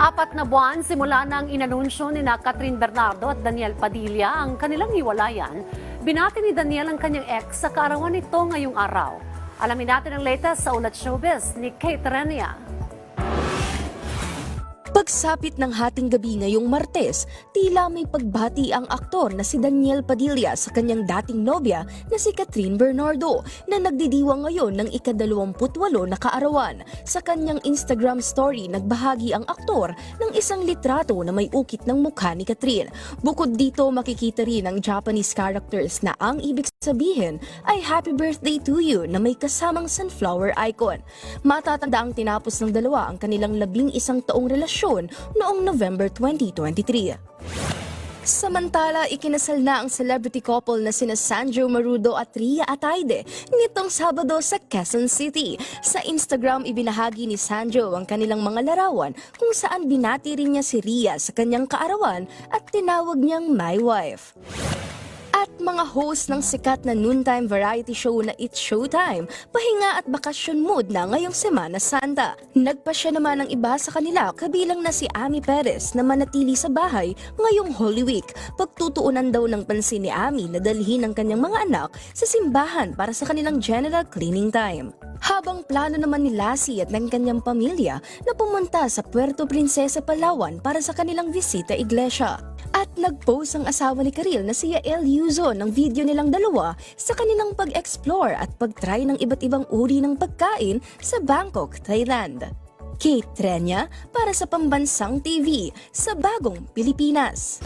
Apat na buwan simula nang inanunsyo ni na Catherine Bernardo at Daniel Padilla ang kanilang hiwalayan, binati ni Daniel ang kanyang ex sa kaarawan nito ngayong araw. Alamin natin ang latest sa Ulat Showbiz ni Kate Renia. Pagsapit ng hating gabi ngayong Martes, tila may pagbati ang aktor na si Daniel Padilla sa kanyang dating nobya na si Catherine Bernardo na nagdidiwang ngayon ng ikadalawamputwalo na kaarawan. Sa kanyang Instagram story, nagbahagi ang aktor ng isang litrato na may ukit ng mukha ni Catherine. Bukod dito, makikita rin ang Japanese characters na ang ibig sabihin ay Happy Birthday to you na may kasamang sunflower icon. Matatanda ang tinapos ng dalawa ang kanilang labing isang taong relasyon noong November 2023. Samantala, ikinasal na ang celebrity couple na sina Sandro Marudo at Ria Ataide nitong Sabado sa Quezon City. Sa Instagram, ibinahagi ni Sandro ang kanilang mga larawan kung saan binati rin niya si Ria sa kanyang kaarawan at tinawag niyang my wife mga host ng sikat na noontime variety show na It's Showtime, pahinga at bakasyon mood na ngayong Semana Santa. Nagpasya naman ang iba sa kanila kabilang na si Ami Perez na manatili sa bahay ngayong Holy Week. Pagtutuunan daw ng pansin ni Ami na dalhin ang kanyang mga anak sa simbahan para sa kanilang general cleaning time. Habang plano naman ni Lassie at ng kanyang pamilya na pumunta sa Puerto Princesa, Palawan para sa kanilang bisita iglesia. At nag-post ang asawa ni Karil na si Yael Yuzo ng video nilang dalawa sa kanilang pag-explore at pag-try ng iba't ibang uri ng pagkain sa Bangkok, Thailand. Kate Trenya para sa Pambansang TV sa Bagong Pilipinas.